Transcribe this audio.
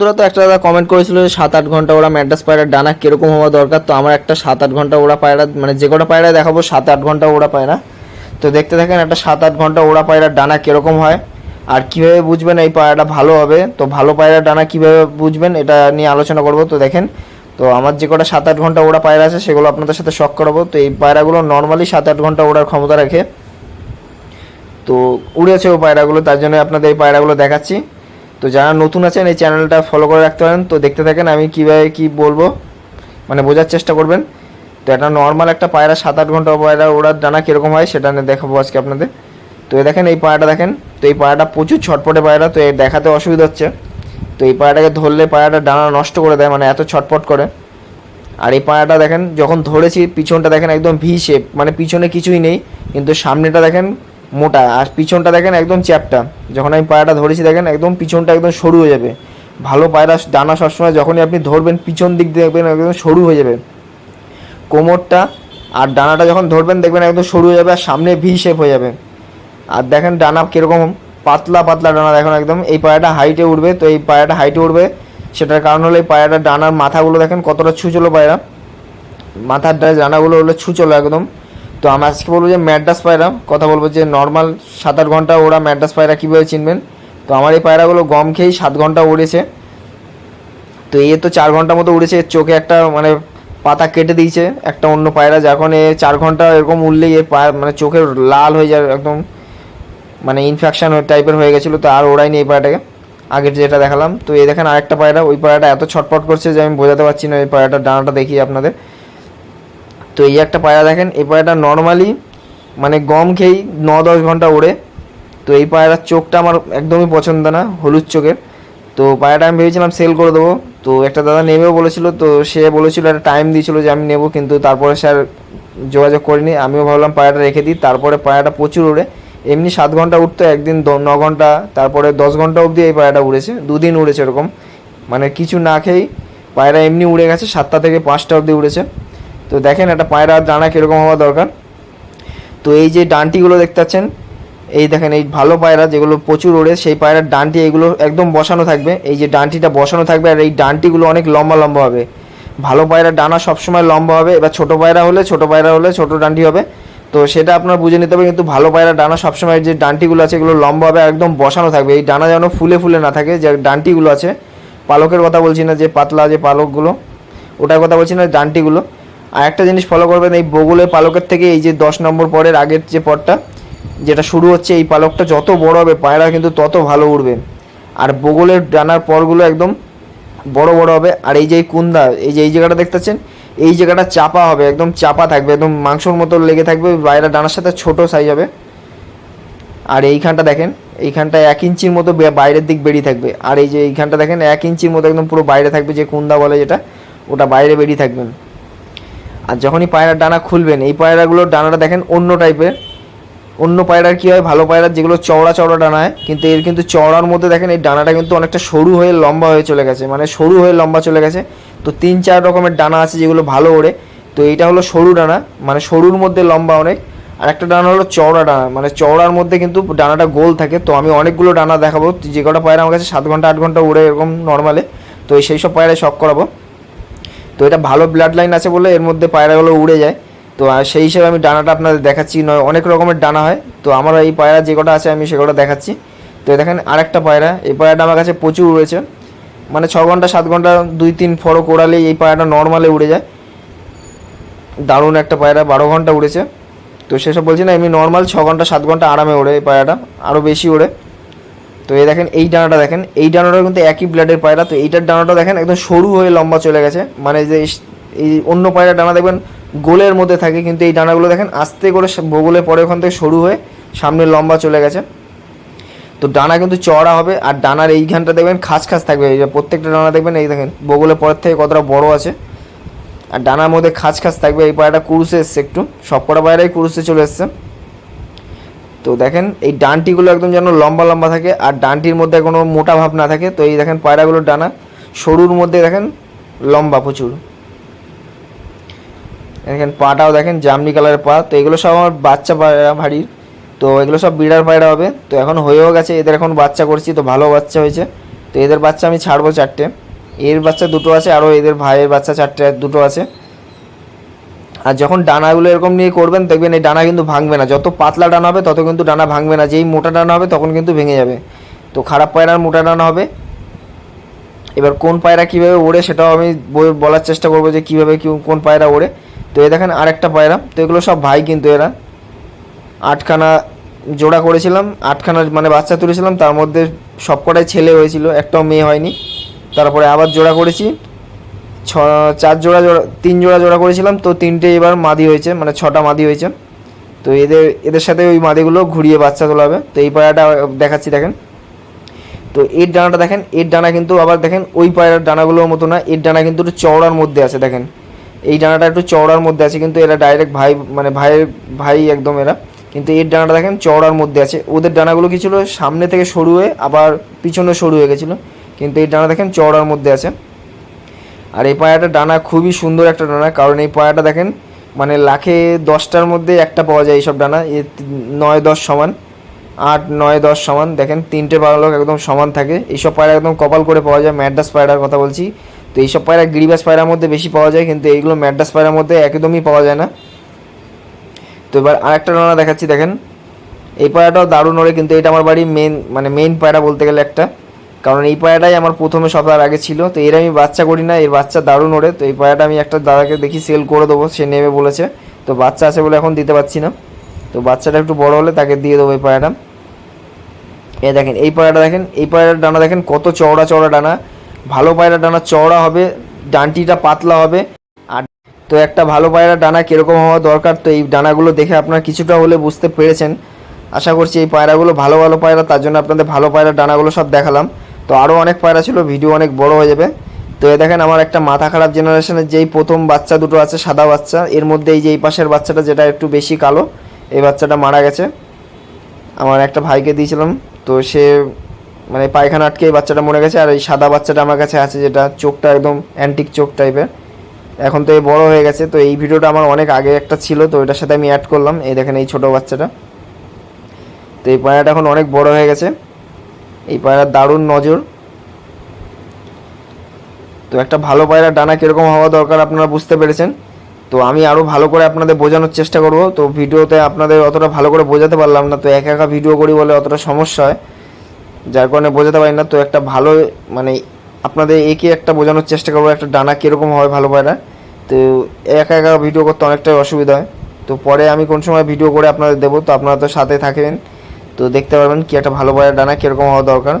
তোরা তো একটা দাদা কমেন্ট করেছিল যে সাত আট ঘণ্টা ওরা ম্যাড্রাস পায়রা ডানা কীরকম হওয়া দরকার? তো আমার একটা সাত আট ঘণ্টা ওরা পায়রা মানে যে কটা পায়রা দেখাবো সাত আট ঘণ্টা ওরা পায়রা। তো দেখতে থাকেন একটা সাত আট ঘণ্টা ওরা পায়রার ডানা কীরকম হয়, আর কীভাবে বুঝবেন এই পায়রাটা ভালো হবে? তো ভালো পায়রার ডানা কীভাবে বুঝবেন এটা নিয়ে আলোচনা করব। তো দেখেন, তো আমার যে কটা সাত আট ঘণ্টা ওরা পায়রা আছে, সেগুলো আপনাদের সাথে শখ করাবো। তো এই পায়রাগুলো নর্মালি সাত আট ঘণ্টা ওড়ার ক্ষমতা রাখে। তো উড়েছে ও পায়রাগুলো, তার জন্য আপনাদের এই পায়রাগুলো দেখাচ্ছি। তো যারা নতুন আছেন, এই চ্যানেলটা ফলো করে রাখতে পারেন। তো দেখতে থাকেন, আমি কীভাবে কী বলব? মানে বোঝার চেষ্টা করবেন। তো এটা নর্মাল একটা পায়রা সাত আট ঘণ্টা পায়রা ওড়ার ডানা কীরকম হয়, সেটা নিয়ে দেখাবো আজকে আপনাদের। তো এই দেখেন, এই পায়রাটা দেখেন। তো এই পায়রাটা প্রচুর ছটপটে পায়রা, তো এই দেখাতে অসুবিধা হচ্ছে। তো এই পায়রাটাকে ধরলে পায়রাটা ডানা নষ্ট করে দেয় মানে এত ছটপট করে। আর এই পায়রাটা দেখেন, যখন ধরেছি, পিছনটা দেখেন একদম ভি শেপ মানে পিছনে কিছুই নেই, কিন্তু সামনেটা দেখেন মোটা, আর পিছনটা দেখেন একদম চ্যাপটা। যখন আমি পায়রাটা ধরেছি, দেখেন একদম পিছনটা একদম সরু হয়ে যাবে। ভালো পায়রা ডানা সবসময় যখনই আপনি ধরবেন, পিছন দিক দিয়ে দেখবেন একদম সরু হয়ে যাবে। কোমরটা আর ডানাটা যখন ধরবেন, দেখবেন একদম সরু হয়ে যাবে আর সামনে ভি শেপ হয়ে যাবে। আর দেখেন ডানা কীরকম, পাতলা পাতলা ডানা দেখেন একদম। এই পায়রাটা হাইটে উঠবে তো এই পায়রাটা হাইটে উঠবে সেটার কারণ হলো এই পায়রাটা ডানার মাথাগুলো দেখেন কতটা ছুচলো পায়রা। মাথার ডানাগুলো হলো ছুচলো একদম। তো আমি আজকে বলব যে ম্যাড্রাস পায়রা, কথা বলব যে নর্মাল সাত আট ঘণ্টা ওরা ম্যাড্রাস পায়রা কীভাবে চিনবেন? তো আমার এই পায়রাগুলো গম খেয়েই সাত ঘণ্টা উড়েছে। তো এ তো চার ঘণ্টা মতো উড়েছে, এর চোখে একটা মানে পাতা কেটে দিয়েছে একটা অন্য পায়রা যখন এ চার ঘণ্টা এরকম উড়লেই এর পায়ে মানে চোখের লাল হয়ে যায়, একদম মানে ইনফেকশন টাইপের হয়ে গেছিল, তো আর ওড়াইনি এই পায়রাটাকে। আগের যেটা দেখালাম, তো এই দেখেন আরেকটা পায়রা, ওই পায়রাটা এত ছটপট করছে যে আমি বোঝাতে পারছি না ওই পায়রাটার ডানাটা দেখি আপনাদের। তো এই একটা পায়রা দেখেন, এই পায়রাটা নর্মালি মানে গম খেয়েই ন দশ ঘণ্টা ওড়ে। তো এই পায়রার চোখটা আমার একদমই পছন্দ না, হলুদ চোখের। তো পায়রাটা আমি ভেবেছিলাম সেল করে দেবো। তো একটা দাদা নেবেও বলেছিল, তো সে বলেছিল, একটা টাইম দিয়েছিল যে আমি নেব, কিন্তু তারপরে স্যার যোগাযোগ করিনি। আমিও ভাবলাম পায়রাটা রেখে দিই, তারপরে পায়রাটা প্রচুর উড়ে এমনি সাত ঘণ্টা উঠতো, একদিন ন ঘণ্টা, তারপরে দশ ঘণ্টা অবধি এই পায়রাটা উড়েছে, দুদিন উড়েছে এরকম। মানে কিছু না খেয়েই পায়রা এমনি উড়ে গেছে, সাতটা থেকে পাঁচটা অবধি উড়েছে। তো দেখেন একটা পায়রার ডানা কীরকম হওয়া দরকার। তো এই যে ডান্টিগুলো দেখতে পাচ্ছেন, এই দেখেন এই ভালো পায়রা যেগুলো প্রচুর ওড়ে, সেই পায়রার ডান্টি এইগুলো একদম বসানো থাকবে। এই যে ডান্টিটা বসানো থাকবে আর এই ডান্টিগুলো অনেক লম্বা লম্বা হবে। ভালো পায়রার ডানা সবসময় লম্বা হবে, এবার ছোটো পায়রা হলে ছোটো পায়রা হলে ছোটো ডান্টি হবে। তো সেটা আপনার বুঝে নিতে হবে কিন্তু ভালো পায়রা ডানা সবসময় যে ডান্টিগুলো আছে এগুলো লম্বা হবে, একদম বসানো থাকবে। এই ডানা যেন ফুলে ফুলে না থাকে, যে ডান্টিগুলো আছে। পালকের কথা বলছি না, যে পাতলা যে পালকগুলো, ওটার কথা বলছি না ডান্টিগুলো। আর একটা জিনিস ফলো করবেন, এই বগুলের পালকের থেকে এই যে দশ নম্বর পরের আগের যে পরটা যেটা শুরু হচ্ছে, এই পালকটা যত বড় হবে, পায়রা কিন্তু তত ভালো উড়বে। আর বগলের ডানার পরগুলো একদম বড় বড় হবে। আর এই যে কুন্দা, এই যে এই জায়গাটা দেখতেছেন এই জায়গাটা চাপা হবে, একদম চাপা থাকবে, একদম মাংসর মতো লেগে থাকবে বাইরে ডানার সাথে ছোট সাইজ হবে। আর এইখানটা দেখেন, এইখানটা এক ইঞ্চির মতো বাইরের দিক বেরিয়ে থাকবে। আর এই যে এইখানটা দেখেন, এক ইঞ্চির মতো একদম পুরো বাইরে থাকবে, যে কুন্দা বলে যেটা, ওটা বাইরে বেরিয়ে থাকবেন আর যখনই পায়রার ডানা খুলবেন, এই পায়রাগুলোর ডানাটা দেখেন অন্য টাইপের। অন্য পায়রার কী হয়? ভালো পায়রার যেগুলো চওড়া চওড়া ডানা হয়, কিন্তু এর কিন্তু চওড়ার মধ্যে দেখেন এই ডানাটা কিন্তু অনেকটা সরু হয়ে লম্বা হয়ে চলে গেছে মানে সরু হয়ে লম্বা চলে গেছে। তো তিন চার রকমের ডানা আছে যেগুলো ভালো ওড়ে। তো এইটা হলো সরু ডানা মানে সরুর মধ্যে লম্বা অনেক। আর একটা ডানা হলো চওড়া ডানা মানে চওড়ার মধ্যে কিন্তু ডানাটা গোল থাকে। তো আমি অনেকগুলো ডানা দেখাবো, যে কটা পায়রা আমার কাছে সাত ঘণ্টা, আট ঘণ্টা উড়ে এরকম নর্মালে তো সেই সব পায়রায় শখ করাবো। তো এটা ভালো ব্লাড লাইন আছে বলে এর মধ্যে পায়রাগুলো উড়ে যায়। তো সেই হিসেবে আমি ডানাটা আপনাদের দেখাচ্ছি, নয়, অনেক রকমের ডানা হয়। তো আমার এই পায়রা যে কটা আছে আমি সে কটা দেখাচ্ছি। তো দেখেন আরেকটা পায়রা, এই পায়রাটা আমার কাছে প্রচুর উড়েছে। মানে ছ ঘণ্টা, সাত ঘণ্টা, দুই, তিন ফরক ওড়ালেই এই পায়রাটা নর্মালে উড়ে যায়। দারুণ একটা পায়রা, বারো ঘণ্টা উড়েছে। তো সেসব বলছি না, এমনি নর্মাল ছ ঘণ্টা, সাত ঘণ্টা আরামে ওড়ে এই পায়রাটা আরও বেশি ওড়ে। তো এই দেখেন, এই ডানাটা দেখেন, এই ডানাটা কিন্তু একই ব্লাডের পায়রা, তো এইটার ডানাটা দেখেন, একদম সরু হয়ে লম্বা চলে গেছে। মানে যে এই- অন্য পায়রা ডানা দেখবেন গোলের মধ্যে থাকে, কিন্তু এই ডানাগুলো দেখেন আস্তে করে বগলে পরে ওখান থেকে সরু হয়ে সামনে লম্বা চলে গেছে। তো ডানা কিন্তু চড়া হবে, আর ডানার এইখানটা দেখবেন খাস খাস থাকবে, এই যে প্রত্যেকটা ডানা দেখবেন, এই দেখেন বগলের পরের থেকে কতটা বড় আছে। আর ডানার মধ্যে খাস খাস থাকবে, এই পায়রাটা কুরুসে এসছে একটু সব কটা পায়রাই কুরুসে চলে এসছে। তো দেখেন, এই ডানটিগুলো একদম যেন লম্বা লম্বা থাকে আর ডানটির মধ্যে কোনো মোটা ভাব না থাকে। তো এই দেখেন পায়রাগুলোর ডানা, সরুর মধ্যে দেখেন লম্বা প্রচুর। দেখেন পাটাও দেখেন জামনি কালারের পা, তো এগুলো সব আমার বাচ্চা পায়রা ভারী তো এগুলো সব বিড়ার পায়রা হবে। তো এখন হয়েও গেছে, এদের এখন বাচ্চা করছি, তো ভালো বাচ্চা হয়েছে। তো এদের বাচ্চা আমি ছাড়বো চারটে। এর বাচ্চা দুটো আছে, আরও এদের ভাইয়ের বাচ্চা চারটে, দুটো আছে। আর যখন ডানাগুলো এরকম নিয়ে করবেন, দেখবেন এই ডানা কিন্তু ভাঙবে না। যত পাতলা ডানা হবে, তত কিন্তু ডানা ভাঙবে না। যেই মোটা ডানা হবে, তখন কিন্তু ভেঙে যাবে। তো খারাপ পায়রার মোটা ডানা হবে। এবার কোন পায়রা কীভাবে ওড়ে, সেটাও আমি বলার চেষ্টা করব যে কীভাবে কোন পায়রা ওড়ে। তো এ দেখেন আরেকটা পায়রা। তো এগুলো সব ভাই কিন্তু এরা। আটখানা জোড়া করেছিলাম। আটখানা মানে বাচ্চা তুলেছিলাম। তার মধ্যে সবকটাই ছেলে হয়েছিল। একটাও মেয়ে হয়নি। তারপরে আবার জোড়া করেছি। ছ, চার জোড়া জোড়া, তিন জোড়া জোড়া করেছিলাম, তো তিনটে এবার মাদি হয়েছে মানে ছটা মাদি হয়েছে। তো এদের এদের সাথে ওই মাদিগুলো ঘুরিয়ে বাচ্চা তোলা হবে তো এই পায়রাটা দেখাচ্ছি, দেখেন। তো এর ডানাটা দেখেন, এর ডানা কিন্তু আবার দেখেন, ওই পায়রার ডানাগুলোর মতো না, এর ডানা কিন্তু একটু চওড়ার মধ্যে আছে, দেখেন। এই ডানাটা একটু চওড়ার মধ্যে আছে, কিন্তু এরা ডাইরেক্ট ভাই মানে ভাইয়ের ভাই একদম এরা। কিন্তু এর ডানাটা দেখেন, চওড়ার মধ্যে আছে। ওদের ডানাগুলো কি ছিল, সামনে থেকে সরু হয়ে, আবার পিছনে সরু হয়ে গেছিল। কিন্তু এই ডানা দেখেন, চওড়ার মধ্যে আছে। আর এই পায়রাটা ডানা খুবই সুন্দর একটা ডানা, কারণ এই পায়রাটা দেখেন মানে লাখে দশটার মধ্যে একটা পাওয়া যায় এইসব ডানা, এ নয় দশ সমান, আট নয় দশ সমান, দেখেন তিনটে পায়রালোক একদম সমান থাকে। এইসব পায়রা একদম কপাল করে পাওয়া যায় ম্যাডাস পায়রার কথা বলছি। তো এইসব পায়রা গিরিবাস পায়রার মধ্যে বেশি পাওয়া যায়, কিন্তু এইগুলো ম্যাডাস পায়রার মধ্যে একদমই পাওয়া যায় না। তো এবার আরেকটা ডানা দেখাচ্ছি, দেখেন। এই পায়রাটাও দারুণ ওড়ে, কিন্তু এটা আমার বাড়ির মেন মানে মেন পায়রা বলতে গেলে একটা। কারণ এই পায়রাটাই আমার প্রথমে সপ্তাহের আগে ছিল, তো এর আমি বাচ্চা করি না, এর বাচ্চা দারুণ ওড়ে, তো এই পায়রাটা আমি একটা দাদাকে দেখি সেল করে দেবো, সে নেবে বলেছে, তো বাচ্চা আছে বলে এখন দিতে পারছি না, তো বাচ্চাটা একটু বড় হলে তাকে দিয়ে দেবো এই পায়রাটা এ দেখেন, এই পায়রাটা দেখেন, এই পায়রার ডানা দেখেন কত চওড়া চওড়া ডানা, ভালো পায়রার ডানা চওড়া হবে, ডানটিটা পাতলা হবে, আর তো একটা ভালো পায়রার ডানা কীরকম হওয়া দরকার, তো এই ডানাগুলো দেখে আপনারা কিছুটা হলে বুঝতে পেরেছেন। আশা করছি এই পায়রাগুলো ভালো ভালো পায়রা, তার জন্য আপনাদের ভালো পায়রার ডানাগুলো সব দেখালাম। তো আরও অনেক পায়রা ছিল, ভিডিও অনেক বড় হয়ে যাবে। তো এ দেখেন আমার একটা মাথা খারাপ জেনারেশনের যেই প্রথম বাচ্চা দুটো আছে, সাদা বাচ্চা, এর মধ্যে এই যে এই পাশের বাচ্চাটা যেটা একটু বেশি কালো, এই বাচ্চাটা মারা গেছে। আমার একটা ভাইকে দিয়েছিলাম, তো সে মানে পায়খানা আটকে এই বাচ্চাটা মরে গেছে, আর এই সাদা বাচ্চাটা আমার কাছে আছে যেটা চোখটা একদম অ্যান্টিক চোখ টাইপের এখন তো এই বড় হয়ে গেছে, তো এই ভিডিওটা আমার অনেক আগে একটা ছিল, তো ওইটার সাথে আমি অ্যাড করলাম, এই দেখেন এই ছোটো বাচ্চাটা। তো এই পায়রাটা এখন অনেক বড় হয়ে গেছে। এই পায়রার দারুণ নজর। তো একটা ভালো পায়রার ডানা কীরকম হওয়া দরকার আপনারা বুঝতে পেরেছেন। তো আমি আরও ভালো করে আপনাদের বোঝানোর চেষ্টা করব। তো ভিডিওতে আপনাদের অতটা ভালো করে বোঝাতে পারলাম না, তো একা একা ভিডিও করি বলে অতটা সমস্যা হয়। যার কারণে বোঝাতে পারি না, তো একটা ভালো মানে আপনাদের একে একটা বোঝানোর চেষ্টা করব একটা ডানা কীরকম হয় ভালো পায়রা তো একা একা ভিডিও করতে অনেকটাই অসুবিধা হয়। তো পরে আমি কোন সময় ভিডিও করে আপনাদের দেবো, তো আপনারা তো সাথে থাকবেন তো দেখতে পারবেন কি একটা ভালো বয়ের ডানা কীরকম হওয়া দরকার।